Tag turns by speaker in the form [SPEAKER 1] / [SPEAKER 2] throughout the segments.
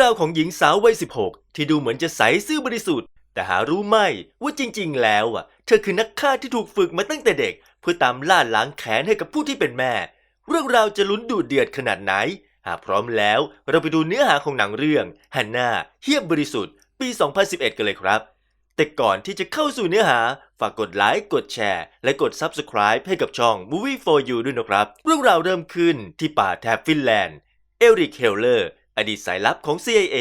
[SPEAKER 1] ราวของหญิงสาววัย 16 ที่ดูเหมือนจะใสซื่อบริสุทธิ์ แต่หารู้ไหมว่าจริงๆ แล้วอะ เธอคือนักฆ่าที่ถูกฝึกมาตั้งแต่เด็ก เพื่อตามล่าล้างแค้นให้กับผู้ที่เป็นแม่ เรื่องราวจะลุ้นดูเดือดขนาดไหน หากพร้อมแล้วเราไปดูเนื้อหาของหนังเรื่องฮันนาเฮียบบริสุทธิ์ ปี 2011 กันเลยครับ แต่ก่อนที่จะเข้าสู่เนื้อหา ฝากกดไลค์กดแชร์ และกด Subscribe ให้กับช่อง Movie for You ด้วยนะครับ เรื่องราวเริ่มขึ้นที่ป่าแถบฟินแลนด์เอริกเฮลเลอร์ อดีตสายลับของ CIA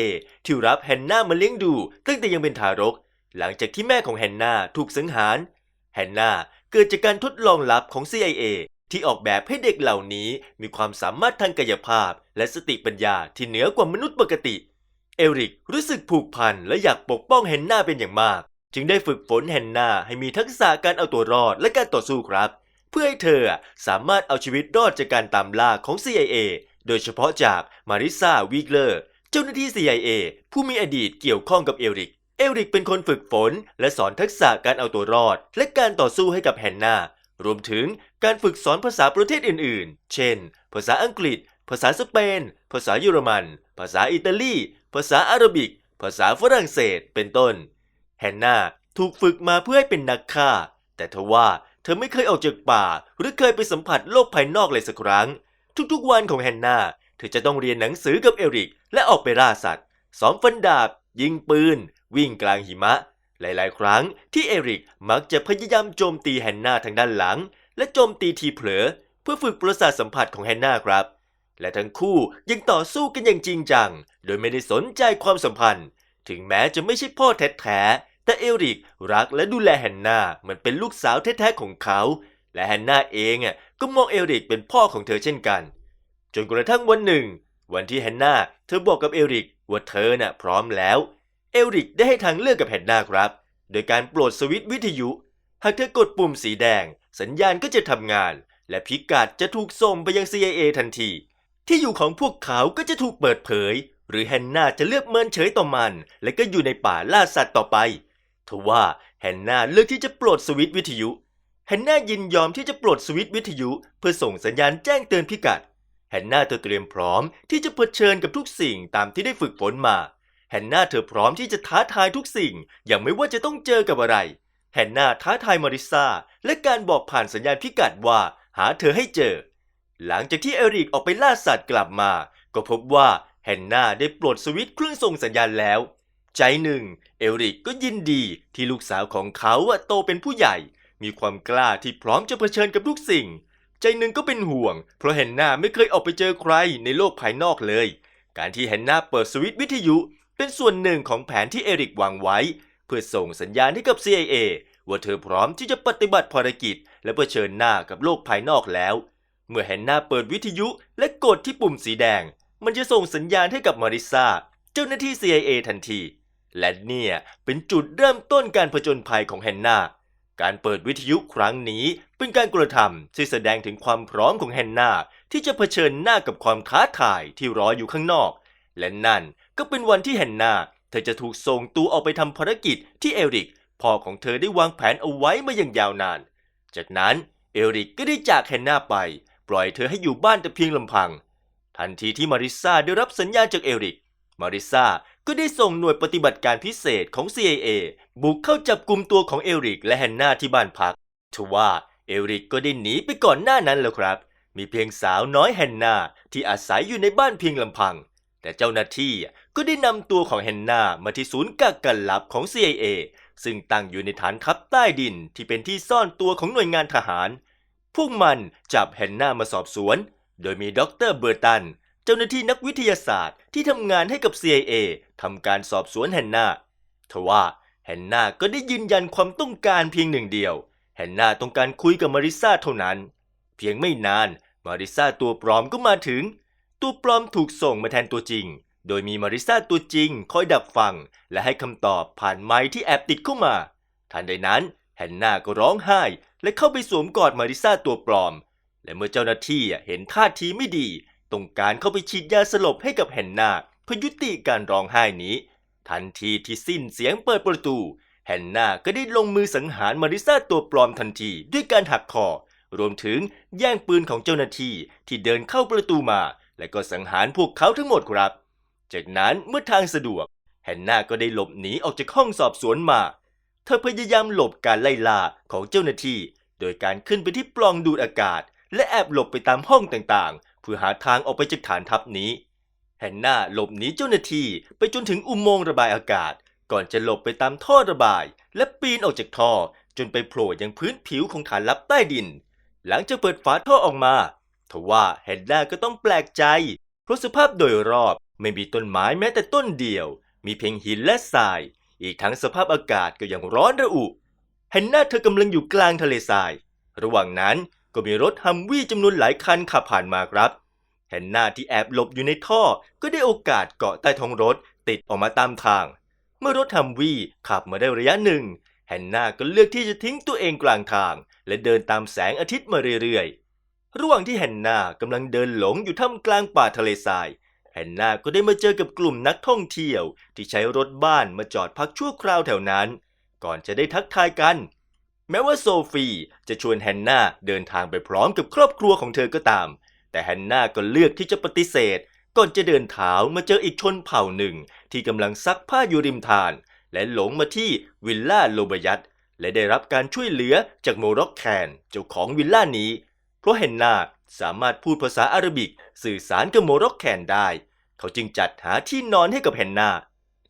[SPEAKER 1] ที่รับแฮนนามาเลี้ยงดูตั้งแต่ยังเป็นทารก หลังจากที่แม่ของแฮนนาถูกสังหาร แฮนนาเกิดจากการทดลองลับของ CIA ที่ออกแบบให้เด็กเหล่านี้มีความสามารถทางกายภาพ และสติปัญญาที่เหนือกว่ามนุษย์ปกติ เอริกรู้สึกผูกพันและอยากปกป้องแฮนนาเป็นอย่างมาก จึงได้ฝึกฝนแฮนนาให้มีทักษะการเอาตัวรอดและการต่อสู้ครับ เพื่อให้เธอสามารถเอาชีวิตรอดจากการตามล่าของ CIA โดยเฉพาะจากมาริซาวิกเลอร์ เจ้าหน้าที่ CIA ผู้มีอดีตเกี่ยวข้องกับเอริก เอริกเป็นคนฝึกฝน และสอนทักษะการเอาตัวรอด และการต่อสู้ให้กับแฮนนารวมถึงการฝึกสอนภาษาประเทศอื่น ๆ เช่น ภาษาอังกฤษ ภาษาสเปน ภาษาเยอรมัน ภาษาอิตาลี ภาษาอาหรับิก ภาษาฝรั่งเศส เป็นต้น แฮนนาถูกฝึกมาเพื่อให้เป็นนักฆ่า แต่ทว่าเธอไม่เคยออกจากป่า หรือเคยไปสัมผัสโลกภายนอกเลยสักครั้ง ทุกๆวันของแฮนนาเธอจะต้องเรียนหนังสือกับเอริก และออกไปล่าสัตว์ซ้อมฟันดาบ ยิงปืน วิ่งกลางหิมะ หลายๆ ครั้งที่เอริกมักจะพยายามโจมตีแฮนนาทางด้านหลัง และโจมตีทีเผลอ เพื่อฝึกประสาทสัมผัสของแฮนนาครับ และทั้งคู่ยังต่อสู้กันอย่างจริงจัง โดยไม่ได้สนใจความสัมพันธ์ ถึงแม้จะไม่ใช่พ่อแท้ๆแต่เอริกรักและดูแลแฮนนาเหมือนเป็นลูกสาวแท้ๆของเขา และแฮนนาเองอะก็มองเอริกเป็นพ่อของเธอเช่นกัน จนกระทั่งวันหนึ่ง วันที่แฮนนาเธอบอกกับเอริกว่าเธอน่ะพร้อมแล้ว เอริกได้ให้ทางเลือกกับแฮนนาครับ โดยการโปรดสวิตช์วิทยุ หากเธอกดปุ่มสีแดง สัญญาณก็จะทำงาน และพิกัดจะถูกส่งไปยัง CIA ทันที ที่อยู่ของพวกเขาก็จะถูกเปิดเผย หรือแฮนนาจะเลือกเมินเฉยต่อมัน และก็อยู่ในป่าล่าสัตว์ต่อไปทว่าแฮนนาเลือกที่จะปลดสวิตช์วิทยุ แฮนนายินยอมที่จะปลดสวิตช์วิทยุ เพื่อส่งสัญญาณแจ้งเตือนพิกัด แฮนนาเธอเตรียมพร้อมที่จะเผชิญกับทุกสิ่งตามที่ได้ฝึกฝนมา แฮนนาเธอพร้อมที่จะท้าทายทุกสิ่ง อย่างไม่ว่าจะต้องเจอกับอะไร แฮนนาท้าทายมาริซาและการบอกผ่านสัญญาณพิกัดว่าหาเธอให้เจอ หลังจากที่เอริกออกไปล่าสัตว์กลับมา ก็พบว่าแฮนนาได้ปลดสวิตช์เครื่องส่งสัญญาณแล้ว ใจหนึ่ง เอริกก็ยินดีที่ลูกสาวของเขาโตเป็นผู้ใหญ่ มีความกล้าที่พร้อมจะเผชิญกับทุกสิ่ง ใจหนึ่งก็เป็นห่วง เพราะแฮนนาไม่เคยออกไปเจอใครในโลกภายนอกเลย การที่แฮนนาเปิดสวิตช์วิทยุเป็นส่วนหนึ่งของแผนที่เอริกวางไว้ เพื่อส่งสัญญาณให้กับ CIA ว่าเธอพร้อมที่จะปฏิบัติภารกิจ และเผชิญหน้ากับโลกภายนอกแล้ว เมื่อแฮนนาเปิดวิทยุและกดที่ปุ่มสีแดง มันจะส่งสัญญาณให้กับมาริซาเจ้าหน้าที่ CIA ทันที และเนี่ยเป็นจุดเริ่มต้นการผจญภัยของแฮนนา การเปิดวิทยุครั้งนี้เป็นการกระทำที่แสดงถึงความพร้อมของแฮนนาที่จะเผชิญหน้ากับความท้าทายที่รออยู่ข้างนอก และนั่นก็เป็นวันที่แฮนนาเธอจะถูกส่งตัวออกไปทำภารกิจที่เอริกพ่อของเธอได้วางแผนเอาไว้มาอย่างยาวนาน จากนั้นเอริกก็ได้จากแฮนนาไป ปล่อยเธอให้อยู่บ้านแต่เพียงลำพัง ทันทีที่มาริซาได้รับสัญญาณจากเอริก มาริซา ก็ได้ส่งหน่วยปฏิบัติการพิเศษของ CIA บุกเข้าจับกลุ่มตัวของเอริกและแฮนนาที่บ้านพักทว่าเอริกก็ได้หนีไปก่อนหน้านั้นแล้วครับ มีเพียงสาวน้อยแฮนนาที่อาศัยอยู่ในบ้านเพียงลำพัง แต่เจ้าหน้าที่ก็ได้นำตัวของแฮนนามาที่ศูนย์กักกันลับของ CIA ซึ่งตั้งอยู่ในฐานทัพใต้ดินที่เป็นที่ซ่อนตัวของหน่วยงานทหาร พวกมันจับแฮนนามาสอบสวน โดยมีด็อกเตอร์เบอร์ตัน เจ้าหน้าที่นักวิทยาศาสตร์ที่ทำงานให้กับ CIA ทำการสอบสวนแฮนนาทว่าแฮนนาก็ได้ยืนยันความต้องการเพียงหนึ่งเดียว แฮนนาต้องการคุยกับมาริซาเท่านั้น เพียงไม่นานมาริซาตัวปลอมก็มาถึง ตัวปลอมถูกส่งมาแทนตัวจริง โดยมีมาริซาตัวจริงคอยดักฟัง และให้คำตอบผ่านไมค์ที่แอบติดเข้ามา ทันใดนั้นแฮนนาก็ร้องไห้ และเข้าไปสวมกอดมาริซาตัวปลอม และเมื่อเจ้าหน้าที่เห็นท่าทีไม่ดี ต้องการเข้าไปฉีดยาสลบให้กับแฮนนาเพื่อยุติการร้องไห้นี้ ทันทีที่สิ้นเสียงเปิดประตู แฮนนาก็ได้ลงมือสังหารมาริซาตัวปลอมทันทีด้วยการหักคอ รวมถึงแย่งปืนของเจ้าหน้าที่ที่เดินเข้าประตูมา และก็สังหารพวกเขาทั้งหมดครับ จากนั้นเมื่อทางสะดวกแฮนนาก็ได้หลบหนีออกจากห้องสอบสวนมา เธอพยายามหลบการไล่ล่าของเจ้าหน้าที่ โดยการขึ้นไปที่ปล่องดูดอากาศ และแอบหลบไปตามห้องต่าง พื่อหาทางออกไปจากฐานทัพนี้ แฮนนาหลบหนีเจ้าหน้าที่ไปจนถึงอุโมงค์ระบายอากาศ ก่อนจะหลบไปตามท่อระบาย และปีนออกจากท่อจนไปโผล่ยังพื้นผิวของฐานลับใต้ดิน หลังจากเปิดฝาท่อออกมาทว่าแฮนนาก็ต้องแปลกใจ เพราะสภาพโดยรอบไม่มีต้นไม้แม้แต่ต้นเดียว มีเพียงหินและทราย อีกทั้งสภาพอากาศก็ยังร้อนระอุแฮนนาเธอกำลังอยู่กลางทะเลทราย ระหว่างนั้น ก็มีรถฮัมวี่จำนวนหลายคันขับผ่านมาครับแฮนนาที่แอบหลบอยู่ในท่อ ก็ได้โอกาสเกาะใต้ท้องรถติดออกมาตามทาง เมื่อรถฮัมวี่ขับมาได้ระยะหนึ่งแฮนนาก็เลือกที่จะทิ้งตัวเองกลางทาง และเดินตามแสงอาทิตย์มาเรื่อยๆ ระหว่างที่แฮนนากำลังเดินหลงอยู่ท่ามกลางป่าทะเลทรายแฮนนาก็ได้มาเจอกับกลุ่มนักท่องเที่ยว ที่ใช้รถบ้านมาจอดพักชั่วคราวแถวนั้น ก่อนจะได้ทักทายกัน แม้ว่าโซฟีจะชวนแฮนนาเดินทางไปพร้อมกับครอบครัวของเธอก็ตาม แต่แฮนนาก็เลือกที่จะปฏิเสธ ก่อนจะเดินเท้ามาเจออีกชนเผ่าหนึ่ง ที่กำลังซักผ้าอยู่ริมทาน และหลงมาที่วิลล่าโลบยัตและได้รับการช่วยเหลือจากโมร็อกแคนเจ้าของวิลล่านี้ เพราะเฮนนาสามารถพูดภาษาอาหรับิกสื่อสารกับโมร็อกแคนได้ เขาจึงจัดหาที่นอนให้กับเฮนนา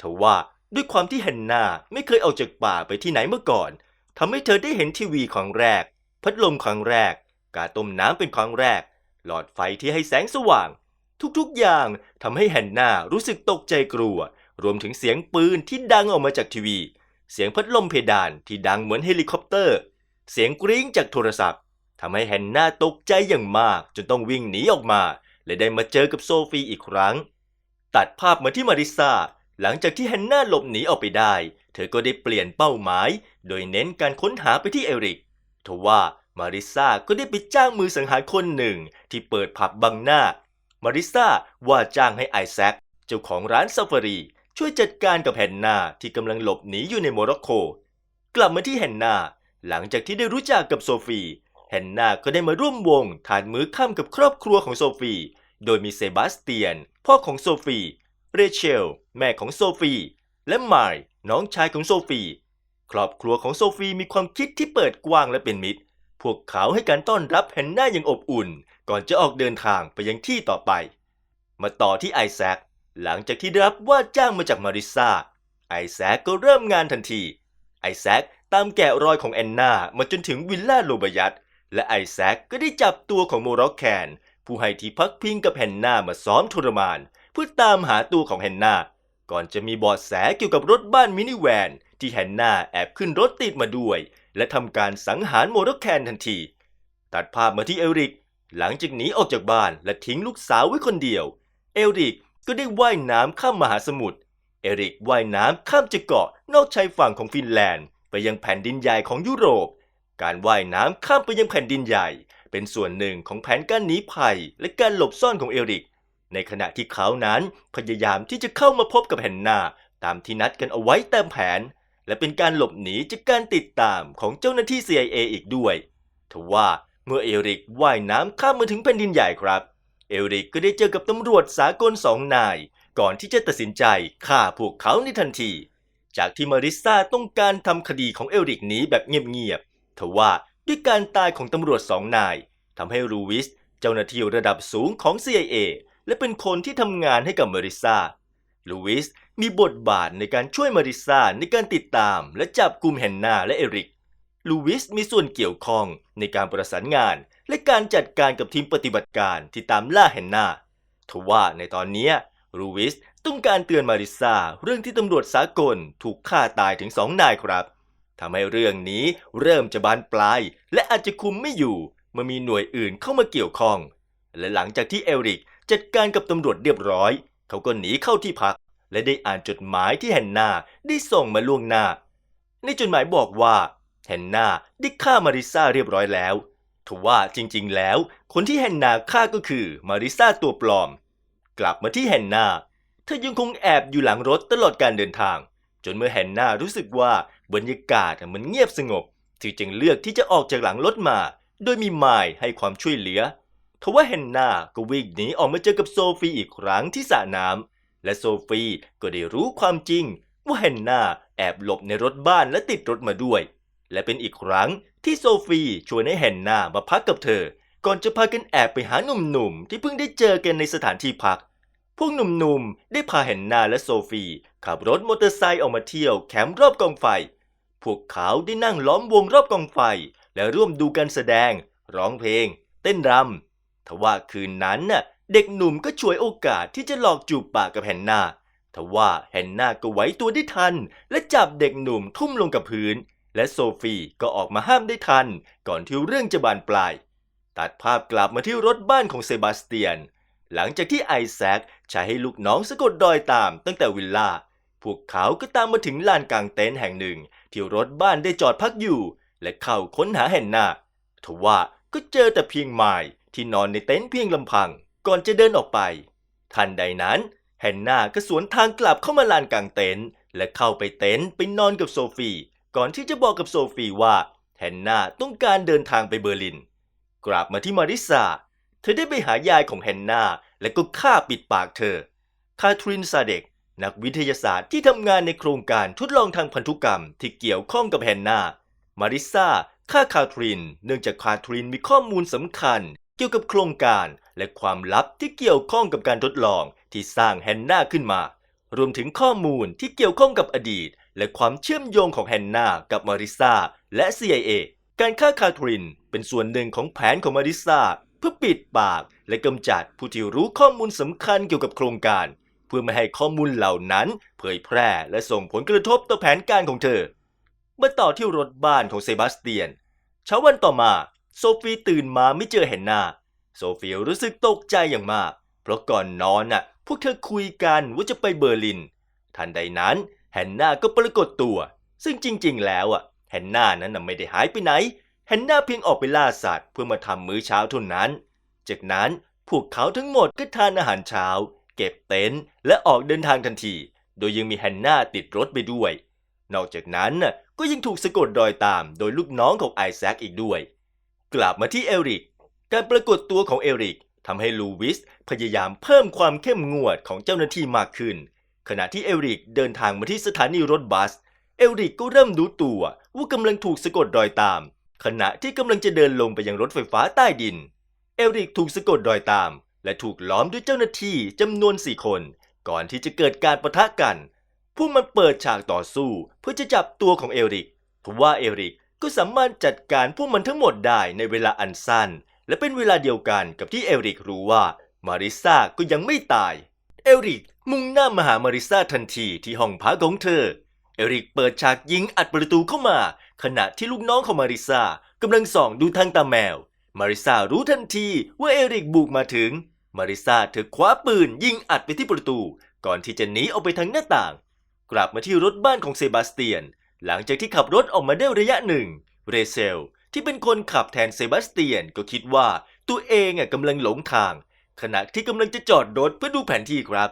[SPEAKER 1] ทว่าด้วยความที่เฮนนาไม่เคยออกจากป่าไปที่ไหนเมื่อก่อน ทำให้เธอได้เห็นทีวีครั้งแรก พัดลมครั้งแรก การต้มน้ำเป็นครั้งแรก หลอดไฟที่ให้แสงสว่าง ทุกๆอย่างทำให้แฮนนารู้สึกตกใจกลัว รวมถึงเสียงปืนที่ดังออกมาจากทีวี เสียงพัดลมเพดานที่ดังเหมือนเฮลิคอปเตอร์ เสียงกริ้งจากโทรศัพท์ทำให้แฮนนาตกใจอย่างมาก จนต้องวิ่งหนีออกมา และได้มาเจอกับโซฟีอีกครั้ง ตัดภาพมาที่มาริซา หลังจากที่แฮนนาหลบหนีออกไปได้ เธอก็ได้เปลี่ยนเป้าหมาย โดยเน้นการค้นหาไปที่เอริกทว่ามาริซาก็ได้ไปจ้างมือสังหารคนหนึ่งที่เปิดผับบังหน้า มาริซาว่าจ้างให้ไอแซคเจ้าของร้านซาฟารี ช่วยจัดการกับแฮนนาที่กำลังหลบหนีอยู่ในโมร็อกโก กลับมาที่แฮนนาหลังจากที่ได้รู้จักกับโซฟีแฮนนาก็ได้มาร่วมวงทานมื้อค่ำกับครอบครัวของโซฟี โดยมีเซบาสเตียน พ่อของโซฟี เรเชล แม่ของโซฟีและมายน้องชายของโซฟีครอบครัวของโซฟีมีความคิดที่เปิดกว้างและเป็นมิตร พวกเขาให้การต้อนรับแฮนนาอย่างอบอุ่น ก่อนจะออกเดินทางไปยังที่ต่อไป มาต่อที่ไอแซคหลังจากที่ได้รับว่าจ้างมาจากมาริซาไอแซคก็เริ่มงานทันที ไอแซคตามแกะรอยของแอนนามาจนถึงวิลล่าโลบยัตและไอแซคก็ได้จับตัวของโมร็อกแคน ผู้ให้ที่พักพิงกับแฮนนามาซ้อมทรมาน เพื่อตามหาตัวของแฮนนา ก่อนจะมีบอดแสเกี่ยวกับรถบ้านมินิแวน ที่แฮนนาแอบขึ้นรถติดมาด้วย และทำการสังหารโมร็อกแคนทันที ตัดภาพมาที่เอริก หลังจากหนีออกจากบ้านและทิ้งลูกสาวไว้คนเดียว เอริกก็ได้ว่ายน้ำข้ามมหาสมุทร เอริกว่ายน้ำข้ามจากเกาะนอกชายฝั่งของฟินแลนด์ ไปยังแผ่นดินใหญ่ของยุโรป การว่ายน้ำข้ามไปยังแผ่นดินใหญ่ เป็นส่วนหนึ่งของแผนการหนีภัย และการหลบซ่อนของเอริก ในขณะที่เขานั้นพยายามที่จะเข้ามาพบกับแฮนนาตามที่นัดกันเอาไว้ตามแผน และเป็นการหลบหนีจากการติดตามของเจ้าหน้าที่ CIA อีกด้วยทว่าเมื่อเอริกว่ายน้ำข้ามมาถึงแผ่นดินใหญ่ครับ เอริกก็ได้เจอกับตำรวจสากลสองนาย ก่อนที่จะตัดสินใจฆ่าพวกเขาในทันที จากที่มาริซ่าต้องการทำคดีของเอริกนี้แบบเงียบๆทว่าด้วยการตายของตำรวจสองนายทำให้ลูวิสเจ้าหน้าที่ระดับสูงของ CIA และเป็นคนที่ทำงานให้กับมาริซาลูวิสมีบทบาทในการช่วยมาริซาในการติดตามและจับกลุ่มแฮนนาและเอริกลูวิสมีส่วนเกี่ยวข้องในการประสานงาน และการจัดการกับทีมปฏิบัติการที่ตามล่าแฮนนาทว่าในตอนนี้ลูวิสต้องการเตือนมาริซาเรื่องที่ตำรวจสากลถูกฆ่าตายถึงสองนายครับทำให้เรื่องนี้เริ่มจะบานปลาย และอาจจะคุมไม่อยู่เมื่อมีหน่วยอื่นเข้ามาเกี่ยวข้อง และหลังจากที่เอริก จัดการกับตำรวจเรียบร้อย เขาก็หนีเข้าที่พัก และได้อ่านจดหมายที่แฮนนาได้ส่งมาล่วงหน้า ในจดหมายบอกว่าแฮนนาได้ฆ่ามาริซาเรียบร้อยแล้วทว่าจริงๆแล้ว คนที่แฮนนาฆ่าก็คือมาริซาตัวปลอม กลับมาที่แฮนนาเธอยังคงแอบอยู่หลังรถตลอดการเดินทาง จนเมื่อแฮนนารู้สึกว่าบรรยากาศมันเงียบสงบเธอจึงเลือกที่จะออกจากหลังรถมา โดยมีไมล์ให้ความช่วยเหลือ ทว่าแฮนนาก็วิ่งหนีออกมาเจอกับโซฟีอีกครั้งที่สระน้ำและโซฟีก็ได้รู้ความจริง ว่าแฮนนาแอบหลบในรถบ้านและติดรถมาด้วย และเป็นอีกครั้งที่โซฟีชวนให้แฮนนามาพักกับเธอ ก่อนจะพากันแอบไปหาหนุ่มๆที่เพิ่งได้เจอกันในสถานที่พัก พวกหนุ่มๆได้พาแฮนนาและโซฟีขับรถมอเตอร์ไซค์ออกมาเที่ยวแคมป์รอบกองไฟ พวกเขาได้นั่งล้อมวงรอบกองไฟ และร่วมดูการแสดง ร้องเพลง เต้นรำ ทว่าคืนนั้นน่ะเด็กหนุ่มก็ฉวยโอกาสที่จะหลอกจูบปากกับแฮนนาทว่าแฮนนาก็ไหวตัวได้ทัน และจับเด็กหนุ่มทุ่มลงกับพื้น และโซฟีก็ออกมาห้ามได้ทัน ก่อนที่เรื่องจะบานปลาย ตัดภาพกลับมาที่รถบ้านของเซบาสเตียน หลังจากที่ไอแซคใช้ให้ลูกน้องสะกดรอยตามตั้งแต่วิลล่า พวกเขาก็ตามมาถึงลานกลางเต็นท์แห่งหนึ่ง ที่รถบ้านได้จอดพักอยู่ และเข้าค้นหาแฮนนาทว่าก็เจอแต่เพียงไมล์ ที่นอนในเต็นท์เพียงลำพัง ก่อนจะเดินออกไป ทันใดนั้นแฮนนาก็สวนทางกลับเข้ามาลานกลางเต็นท์และเข้าไปเต็นท์ไปนอนกับโซฟีก่อนที่จะบอกกับโซฟีว่าแฮนนาต้องการเดินทางไปเบอร์ลิน กลับมาที่มาริซาเธอได้ไปหายายของแฮนนาและก็ฆ่าปิดปากเธอ คาทรินซาเดกนักวิทยาศาสตร์ที่ทำงานในโครงการทดลองทางพันธุกรรมที่เกี่ยวข้องกับแฮนนา มาริซาฆ่าคาทริน เนื่องจากคาทรินมีข้อมูลสำคัญ เกี่ยวกับโครงการและความลับที่เกี่ยวข้องกับการทดลองที่สร้างแฮนนาขึ้นมา รวมถึงข้อมูลที่เกี่ยวข้องกับอดีต และความเชื่อมโยงของแฮนนากับมาริซาและ CIA การฆ่าคาทรินเป็นส่วนหนึ่งของแผนของมาริซาเพื่อปิดปากและกำจัดผู้ที่รู้ข้อมูลสำคัญเกี่ยวกับโครงการ เพื่อไม่ให้ข้อมูลเหล่านั้นเผยแพร่และส่งผลกระทบต่อแผนการของเธอมาต่อที่รถบ้านของเซบาสเตียนเช้าวันต่อมา โซฟีตื่นมาไม่เจอแฮนนาโซฟีรู้สึกตกใจอย่างมาก เพราะก่อนนอนน่ะ พวกเธอคุยกันว่าจะไปเบอร์ลิน ทันใดนั้นแฮนนาก็ปรากฏตัว ซึ่งจริง ๆ แล้วอะแฮนนานั้นไม่ได้หายไปไหนแฮนนาเพียงออกไปล่าสัตว์เพื่อมาทำมื้อเช้าเท่านั้น จากนั้นพวกเขาทั้งหมดก็ทานอาหารเช้า เก็บเต็นท์และออกเดินทางทันที โดยยังมีแฮนนาติดรถไปด้วย นอกจากนั้นก็ยังถูกสะกดรอยตามโดยลูกน้องของไอแซคอีกด้วย กลับมาที่เอริก การปรากฏตัวของเอริกทำให้ลูวิสพยายามเพิ่มความเข้มงวดของเจ้าหน้าที่มากขึ้น ขณะที่เอริกเดินทางมาที่สถานีรถบัส เอริกก็เริ่มรู้ตัวว่ากำลังถูกสะกดรอยตาม ขณะที่กำลังจะเดินลงไปยังรถไฟฟ้าใต้ดิน เอริกถูกสะกดรอยตาม และถูกล้อมด้วยเจ้าหน้าที่จำนวนสี่คน ก่อนที่จะเกิดการประทะกัน พวกมันเปิดฉากต่อสู้เพื่อจะจับตัวของเอริกทว่าเอริก ก็สามารถจัดการพวกมันทั้งหมดได้ในเวลาอันสั้น และเป็นเวลาเดียวกันกับที่เอริกรู้ว่ามาริซาก็ยังไม่ตาย เอริกมุ่งหน้ามาหามาริซาทันทีที่ห้องพักของเธอ เอริกเปิดฉากยิงอัดประตูเข้ามา ขณะที่ลูกน้องของมาริซากำลังส่องดูทางตาแมว มาริซารู้ทันทีว่าเอริกบุกมาถึง มาริซาเธอคว้าปืนยิงอัดไปที่ประตู ก่อนที่จะหนีออกไปทางหน้าต่าง กลับมาที่รถบ้านของเซบาสเตียน หลังจากที่ขับรถออกมาได้ระยะหนึ่ง เรเซล ที่เป็นคนขับแทนเซบาสเตียนก็คิดว่าตัวเองอะกำลังหลงทาง ขณะที่กำลังจะจอดรถเพื่อดูแผนที่ครับ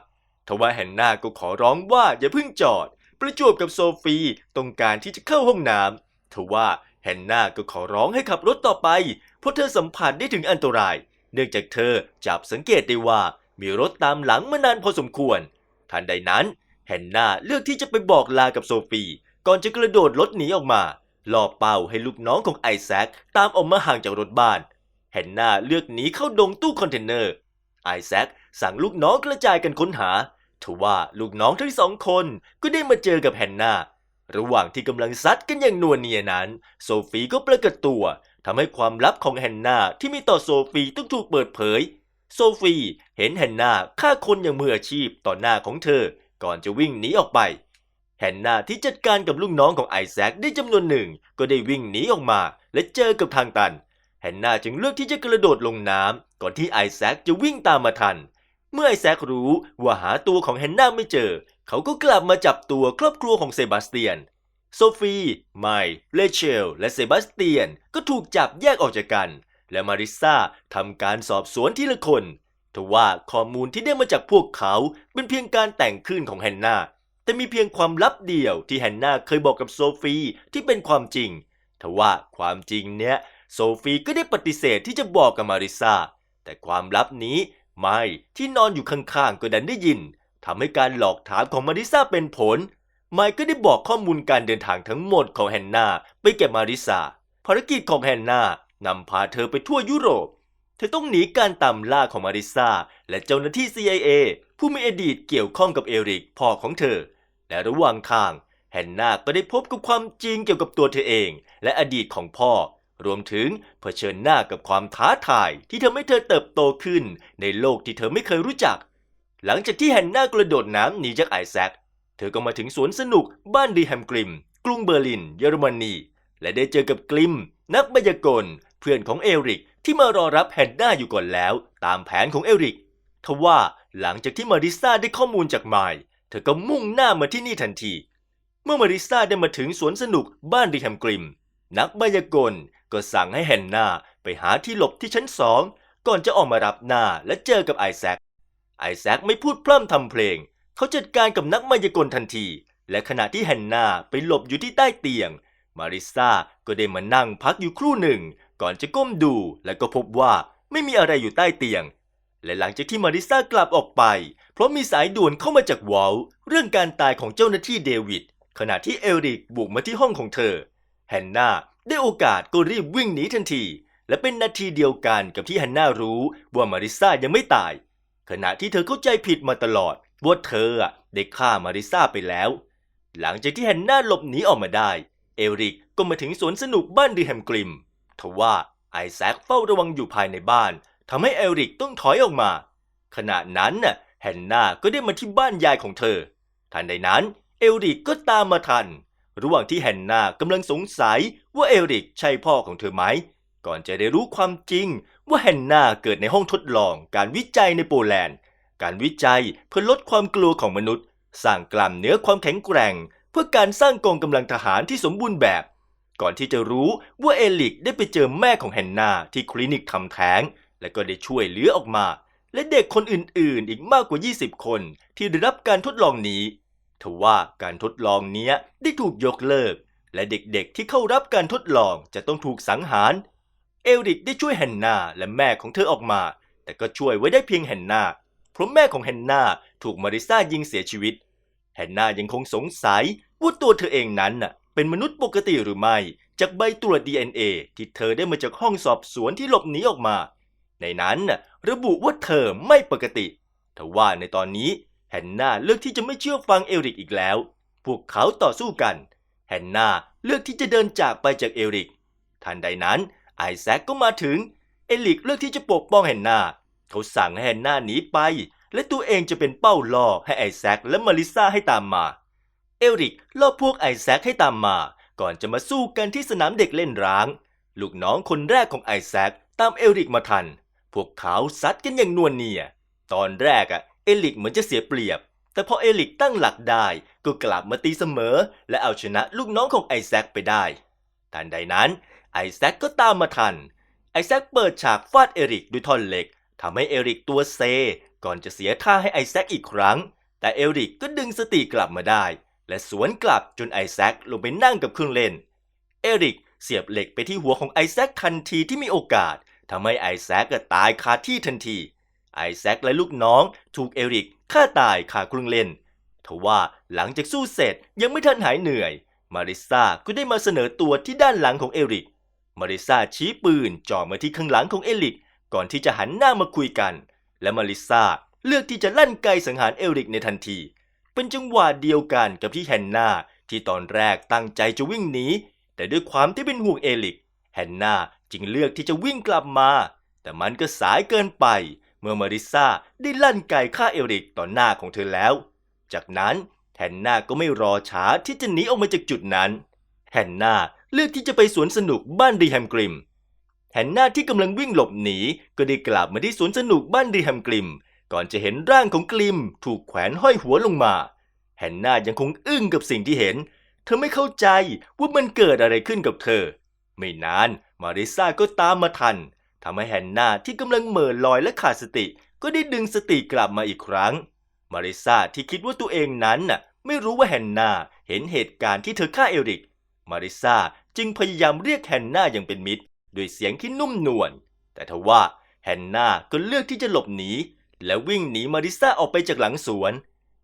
[SPEAKER 1] ทว่าแฮนนาก็ขอร้องว่าอย่าเพิ่งจอด ประจวบกับโซฟีต้องการที่จะเข้าห้องน้ำทว่าแฮนนาก็ขอร้องให้ขับรถต่อไป เพราะเธอสัมผัสได้ถึงอันตราย เนื่องจากเธอจับสังเกตได้ว่ามีรถตามหลังมานานพอสมควร ทันใดนั้นแฮนนาเลือกที่จะไปบอกลากับโซฟี ก่อนจะกระโดดรถหนีออกมาล่อเป้าให้ลูกน้องของไอแซคตามออกมาห่างจากรถบ้านแฮนนาเลือกหนีเข้าดงตู้คอนเทนเนอร์ ไอแซคสั่งลูกน้องกระจายกันค้นหาทว่าลูกน้องทั้งสองคนก็ได้มาเจอกับแฮนนาระหว่างที่กำลังซัดกันอย่างนัวเนียนั้น โซฟีก็ปรากฏตัวทำให้ความลับของแฮนนาที่มีต่อโซฟีต้องถูกเปิดเผย โซฟีเห็นแฮนนาฆ่าคนอย่างมืออาชีพต่อหน้าของเธอ ก่อนจะวิ่งหนีออกไป แฮนนาที่จัดการกับลูกน้องของไอแซคได้จำนวนหนึ่ง ก็ได้วิ่งหนีออกมา และเจอกับทางตัน แฮนนาจึงเลือกที่จะกระโดดลงน้ำก่อนที่ไอแซคจะวิ่งตามมาทัน เมื่อไอแซครู้ว่าหาตัวของแฮนนาไม่เจอ เขาก็กลับมาจับตัวครอบครัวของเซบาสเตียน โซฟีไมล์เลเชล และเซบาสเตียนก็ถูกจับแยกออกจากกัน และมาริซาทำการสอบสวนทีละคนทว่าข้อมูลที่ได้มาจากพวกเขาเป็นเพียงการแต่งขึ้นของแฮนนา แต่มีเพียงความลับเดียวที่แฮนนาเคยบอกกับโซฟีที่เป็นความจริง ทว่าความจริงเนี้ยโซฟีก็ได้ปฏิเสธที่จะบอกกับมาริซาแต่ความลับนี้ไม่ที่นอนอยู่ข้างๆก็ดันได้ยินทำให้การหลอกถามของมาริซาเป็นผล ไมค์ก็ได้บอกข้อมูลการเดินทางทั้งหมดของแฮนนาไปแก่มาริซาภารกิจของแฮนนานำพาเธอไปทั่วยุโรป เธอต้องหนีการตามล่าของมาริซาและเจ้าหน้าที่ CIA ผู้มีอดีตเกี่ยวข้องกับเอริกพ่อของเธอ และระหว่างทางแฮนนาก็ได้พบกับความจริงเกี่ยวกับตัวเธอเอง และอดีตของพ่อ รวมถึงเผชิญหน้ากับความท้าทายที่ทำให้เธอเติบโตขึ้น ในโลกที่เธอไม่เคยรู้จัก หลังจากที่แฮนนากระโดดน้ำหนีจากไอแซคเธอก็มาถึงสวนสนุกบ้านดีแฮมกริม กรุงเบอร์ลิน เยอรมนี และได้เจอกับกลิม นักมายากลเพื่อนของเอริกที่มารอรับแฮนนาอยู่ก่อนแล้ว ตามแผนของเอริกทว่าหลังจากที่มาริซาได้ข้อมูลจากไมล์ เธอก็มุ่งหน้ามาที่นี่ทันที เมื่อมาริซาได้มาถึงสวนสนุกบ้านดีแฮมกริม นักมายากลก็สั่งให้แฮนนาไปหาที่หลบที่ชั้นสองก่อนจะออกมารับหน้าและเจอกับไอแซค ไอแซคไม่พูดพร่ำทำเพลง เขาจัดการกับนักมายากลทันที และขณะที่แฮนนาไปหลบอยู่ที่ใต้เตียง มาริซาก็ได้มานั่งพักอยู่ครู่หนึ่ง ก่อนจะก้มดูและก็พบว่าไม่มีอะไรอยู่ใต้เตียง และหลังจากที่มาริซากลับออกไป เพราะมีสายด่วนเข้ามาจากวอลเรื่องการตายของเจ้าหน้าที่เดวิดขณะที่เอริกบุกมาที่ห้องของเธอ แฮนนาได้โอกาสก็รีบวิ่งหนีทันที และเป็นนาทีเดียวกันกับที่แฮนนารู้ว่ามาริซายังไม่ตาย ขณะที่เธอเข้าใจผิดมาตลอดว่าเธอได้ฆ่ามาริซาไปแล้ว หลังจากที่แฮนนาหลบหนีออกมาได้ เอริกก็มาถึงสวนสนุกบ้านดีแฮมกริมทว่าไอแซคเฝ้าระวังอยู่ภายในบ้านทำให้เอริกต้องถอยออกมา ขณะนั้นน่ะ แฮนนาก็ได้มาที่บ้านยายของเธอ ทันใดนั้น เอริกก็ตามมาทัน ระหว่างที่แฮนนากำลังสงสัยว่าเอริกใช่พ่อของเธอไหม ก่อนจะได้รู้ความจริงว่าแฮนนาเกิดในห้องทดลองการวิจัยในโปแลนด์ การวิจัยเพื่อลดความกลัวของมนุษย์ สร้างกล้ามเนื้อความแข็งแกร่ง เพื่อการสร้างกองกำลังทหารที่สมบูรณ์แบบ ก่อนที่จะรู้ว่าเอลิกได้ไปเจอแม่ของแฮนนาที่คลินิกทำแท้ง และก็ได้ช่วยเหลือออกมา และเด็กคนอื่นๆ อีกมากกว่า 20 คนที่ได้รับการทดลองนี้ทว่าการทดลองเนี้ยได้ถูกยกเลิก และเด็กๆที่เข้ารับการทดลองจะต้องถูกสังหาร เอริกได้ช่วยแฮนนาและแม่ของเธอออกมา แต่ก็ช่วยไว้ได้เพียงแฮนนาเพราะแม่ของแฮนนาถูกมาริซายิงเสียชีวิต แฮนนายังคงสงสัยว่าตัวเธอเองนั้นน่ะเป็นมนุษย์ปกติหรือไม่ จากใบตรวจ DNA ที่เธอได้มาจากห้องสอบสวนที่หลบหนีออกมา ในนั้น ระบุว่าเธอไม่ปกติทว่าในตอนนี้แฮนนาเลือกที่จะไม่เชื่อฟังเอริกอีกแล้ว พวกเขาต่อสู้กัน แฮนนาเลือกที่จะเดินจากไปจากเอริก ทันใดนั้นไอแซคก็มาถึง เอริกเลือกที่จะปกป้องแฮนนาเขาสั่งให้แฮนนาหนีไป และตัวเองจะเป็นเป้าล่อให้ไอแซคและมาริซาให้ตามมา เอริกล่อพวกไอแซคให้ตามมา ก่อนจะมาสู้กันที่สนามเด็กเล่นร้าง ลูกน้องคนแรกของไอแซคตามเอริกมาทัน พวกเขาซัดกันอย่างนวลเนีย ตอนแรกอะเอริกเหมือนจะเสียเปรียบ แต่พอเอริกตั้งหลักได้ก็กลับมาตีเสมอ และเอาชนะลูกน้องของไอแซคไปได้ ทันใดนั้นไอแซคก็ตามมาทัน ไอแซคเปิดฉากฟาดเอริกด้วยท่อนเหล็กทำให้เอริกตัวเซ ก่อนจะเสียท่าให้ไอแซคอีกครั้ง แต่เอริกก็ดึงสติกลับมาได้ และสวนกลับจนไอแซคลงไปนั่งกับเครื่องเล่น เอริกเสียบเหล็กไปที่หัวของไอแซคทันทีที่มีโอกาส ทำให้ไอแซคก็ตายคาที่ทันที ไอแซคและลูกน้องถูกเอริกฆ่าตายคาเครื่องเล่นทว่าหลังจากสู้เสร็จยังไม่ทันหายเหนื่อย มาริซาก็ได้มาเสนอตัวที่ด้านหลังของเอริก มาริซาชี้ปืนจ่อมาที่ข้างหลังของเอริก ก่อนที่จะหันหน้ามาคุยกัน และมาริซาเลือกที่จะลั่นไกสังหารเอริกในทันที เป็นจังหวะเดียวกันกับที่แฮนนาที่ตอนแรกตั้งใจจะวิ่งหนีแต่ด้วยความที่เป็นห่วงเอริกแฮนนา จึงเลือกที่จะวิ่งกลับมา แต่มันก็สายเกินไป เมื่อมาริซาได้ลั่นไกฆ่าเอริกต่อหน้าของเธอแล้ว จากนั้นแฮนนาก็ไม่รอช้าที่จะหนีออกมาจากจุดนั้นแฮนนาเลือกที่จะไปสวนสนุกบ้านดีแฮมกริมแฮนนาที่กำลังวิ่งหลบหนีก็ได้กลับมาที่สวนสนุกบ้านดีแฮมกริม ก่อนจะเห็นร่างของกริมถูกแขวนห้อยหัวลงมาแฮนนายังคงอึ้งกับสิ่งที่เห็น เธอไม่เข้าใจว่ามันเกิดอะไรขึ้นกับเธอ ไม่นาน มาริซาก็ตามมาทันทำให้แฮนนาที่กำลังเหม่อลอยและขาดสติ ก็ได้ดึงสติกลับมาอีกครั้ง มาริซาที่คิดว่าตัวเองนั้นน่ะไม่รู้ว่าแฮนนาเห็นเหตุการณ์ที่เธอฆ่าเอริก มาริซาจึงพยายามเรียกแฮนนาอย่างเป็นมิตรด้วยเสียงที่นุ่มนวล แต่ทว่าแฮนนาก็เลือกที่จะหลบหนี และวิ่งหนีมาริซาออกไปจากหลังสวน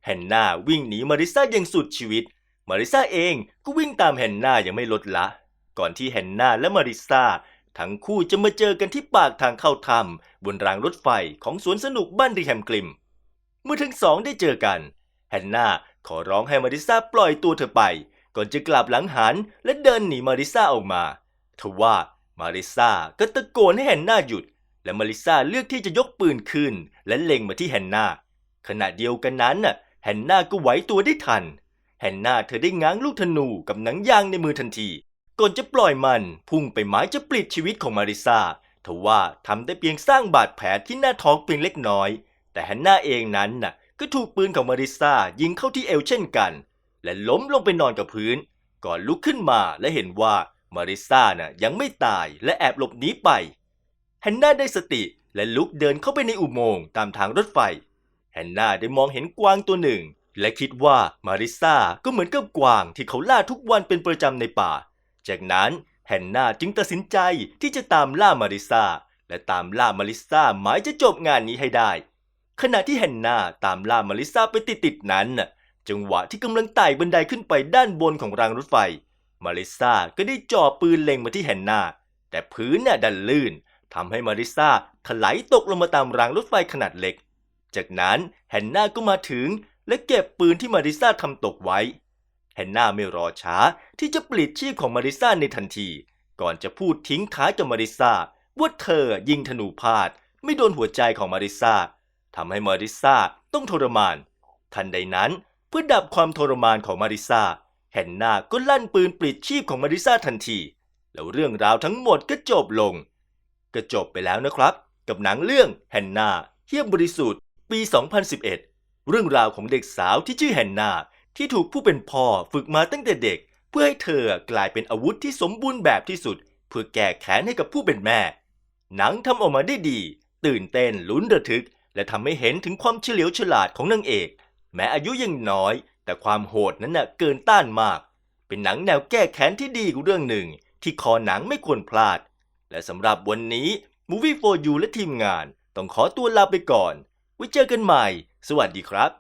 [SPEAKER 1] แฮนนาวิ่งหนีมาริซาอย่างสุดชีวิต มาริซาเองก็วิ่งตามแฮนนาอย่างไม่ลดละ ก่อนที่แฮนนาและมาริซาทั้งคู่จะมาเจอกันที่ปากทางเข้าถ้ำบนรางรถไฟของสวนสนุกบ้านริแฮมกลิม เมื่อทั้งสองได้เจอกัน แฮนนาขอร้องให้มาริซาปล่อยตัวเธอไป ก่อนจะกลับหลังหันและเดินหนีมาริซาออกมาทว่ามาริซาก็ตะโกนให้แฮนนาหยุด และมาริซาเลือกที่จะยกปืนขึ้น และเล็งมาที่แฮนนาขณะเดียวกันนั้นน่ะแฮนนาก็ไหวตัวได้ทัน แฮนนาเธอได้ง้างลูกธนูกับหนังยางในมือทันที ก่อนจะปล่อยมันพุ่งไปหมายจะปลิดชีวิตของมาริซาทว่าทำได้เพียงสร้างบาดแผลที่หน้าท้องเพียงเล็กน้อย แต่แฮนนาเองนั้นน่ะก็ถูกปืนของมาริซายิงเข้าที่เอวเช่นกัน และล้มลงไปนอนกับพื้น ก่อนลุกขึ้นมาและเห็นว่ามาริซาน่ะยังไม่ตายและแอบหลบหนีไปแฮนนาได้สติและลุกเดินเข้าไปในอุโมงค์ตามทางรถไฟแฮนนาได้มองเห็นกวางตัวหนึ่ง และคิดว่ามาริซาก็เหมือนกับกวางที่เขาล่าทุกวันเป็นประจำในป่า จากนั้นแฮนนาจึงตัดสินใจที่จะตามล่ามาริซาและตามล่ามาริซาหมายจะจบงานนี้ให้ได้ ขณะที่แฮนนาตามล่ามาริซาไปติดๆนั้น จังหวะที่กำลังไต่บันไดขึ้นไปด้านบนของรางรถไฟ มาริซาก็ได้จ่อปืนเล็งมาที่แฮนนาแต่พื้นน่ะดันลื่นทำให้มาริซาถลายตกลงมาตามรางรถไฟขนาดเล็ก จากนั้นแฮนนาก็มาถึงและเก็บปืนที่มาริซาทำตกไว้ แฮนนาไม่รอช้าที่จะปลิดชีพของมาริซาในทันที ก่อนจะพูดทิ้งท้ายกับมาริซาว่าเธอยิงธนูพลาดไม่โดนหัวใจของมาริซาทำให้มาริซาต้องทรมาน ทันใดนั้นเพื่อดับความทรมานของมาริซาแฮนนาก็ลั่นปืนปลิดชีพของมาริซาทันที แล้วเรื่องราวทั้งหมดก็จบลง ก็จบไปแล้วนะครับ กับหนังเรื่องแฮนนาเฮียบบริสุทธิ์ปี 2011 เรื่องราวของเด็กสาวที่ชื่อแฮนนา ที่ถูกผู้เป็นพ่อฝึกมาตั้งแต่เด็ก เพื่อให้เธอกลายเป็นอาวุธที่สมบูรณ์แบบที่สุด เพื่อแก้แค้นให้กับผู้เป็นแม่ หนังทำออกมาได้ดี ตื่นเต้นลุ้นระทึก และทำให้เห็นถึงความเฉลียวฉลาดของนางเอก แม้อายุยังน้อย แต่ความโหดนั้นน่ะเกินต้านมาก เป็นหนังแนวแก้แค้นที่ดีเรื่องหนึ่ง ที่คอหนังไม่ควรพลาด และสำหรับวันนี้ Movie for You และทีมงาน ต้องขอตัวลาไปก่อน ไว้เจอกันใหม่ สวัสดีครับ